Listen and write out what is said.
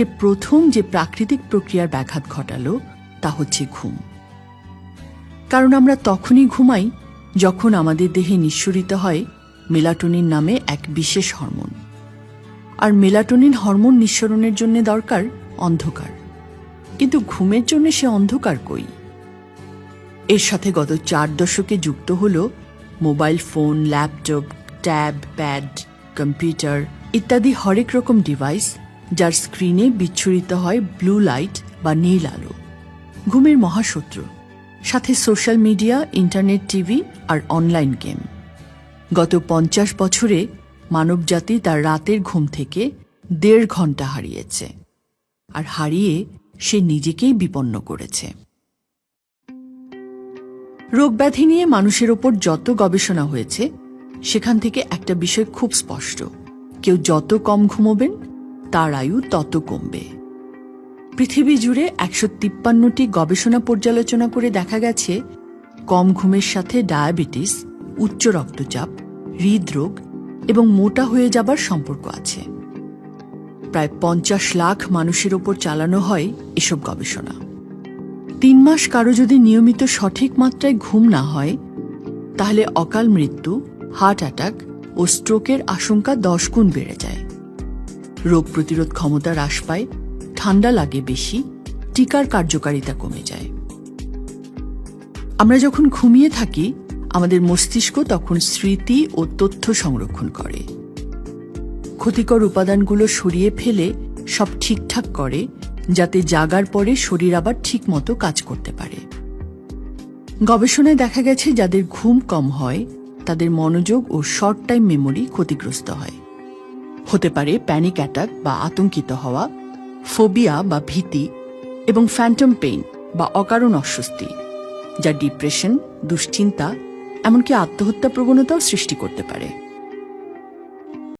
সে প্রথম যে প্রাকৃতিক প্রক্রিয়ার ব্যাঘাত ঘটালো, তা হচ্ছে ঘুম। কারণ আমরা তখনই ঘুমাই যখন আমাদের দেহে নিঃসরিত হয় মেলাটোনিন নামে এক বিশেষ হরমোন। আর মেলাটোনিন হরমোন নিঃসরণের জন্য দরকার অন্ধকার। কিন্তু ঘুমের জন্য সে অন্ধকার কই? এর সাথে গত চার দশকে যুক্ত হল mobile phone, laptop, tab, pad, computer ইত্যাদি হরেক রকম ডিভাইস যার স্ক্রিনে বিচ্ছুরিত হয় ব্লু লাইট বা নীল আলো। ঘুমের মহাশত্রু। সাথে সোশ্যাল মিডিয়া, ইন্টারনেট টিভি আর অনলাইন গেম। গত পঞ্চাশ বছরে মানবজাতি তার রাতের ঘুম থেকে দেড় ঘণ্টা হারিয়েছে। আর হারিয়ে সে নিজেকেই বিপন্ন করেছে। রোগব্যাধি নিয়ে মানুষের ওপর যত গবেষণা হয়েছে, সেখান থেকে একটা বিষয় খুব স্পষ্ট। কেউ যত কম ঘুমোবেন তার আয়ু তত কমবে। পৃথিবী জুড়ে একশো তিপ্পান্নটি গবেষণা পর্যালোচনা করে দেখা গেছে, কম ঘুমের সাথে ডায়াবেটিস, উচ্চ রক্তচাপ, হৃদরোগ এবং মোটা হয়ে যাবার সম্পর্ক আছে। প্রায় পঞ্চাশ লাখ মানুষের ওপর চালানো হয় এসব গবেষণা। তিন মাস কারও যদি নিয়মিত সঠিক মাত্রায় ঘুম না হয়, তাহলে অকাল মৃত্যু, হার্ট অ্যাটাক ও স্ট্রোকের আশঙ্কা দশ গুণ বেড়ে যায়। রোগ প্রতিরোধ ক্ষমতা হ্রাস পায়, ঠান্ডা লাগে বেশি, টিকার কার্যকারিতা কমে যায়। আমরা যখন ঘুমিয়ে থাকি, আমাদের মস্তিষ্ক তখন স্মৃতি ও তথ্য সংরক্ষণ করে। ক্ষতিকর উপাদানগুলো সরিয়ে ফেলে, সব ঠিকঠাক করে, যাতে জাগার পরে শরীর আবার ঠিক মতো কাজ করতে পারে। গবেষণায় দেখা গেছে, যাদের ঘুম কম হয়, তাদের মনোযোগ ও শর্ট টাইম মেমোরি ক্ষতিগ্রস্ত হয়। হতে পারে প্যানিক অ্যাটাক বা আতঙ্কিত হওয়া ফোবিয়া বা ভীতি এবং ফ্যান্টম পেইন বা অকারণ অস্বস্তি, যা ডিপ্রেশন দুশ্চিন্তা, এমনকি আত্মহত্যা প্রবণতাও সৃষ্টি করতে পারে।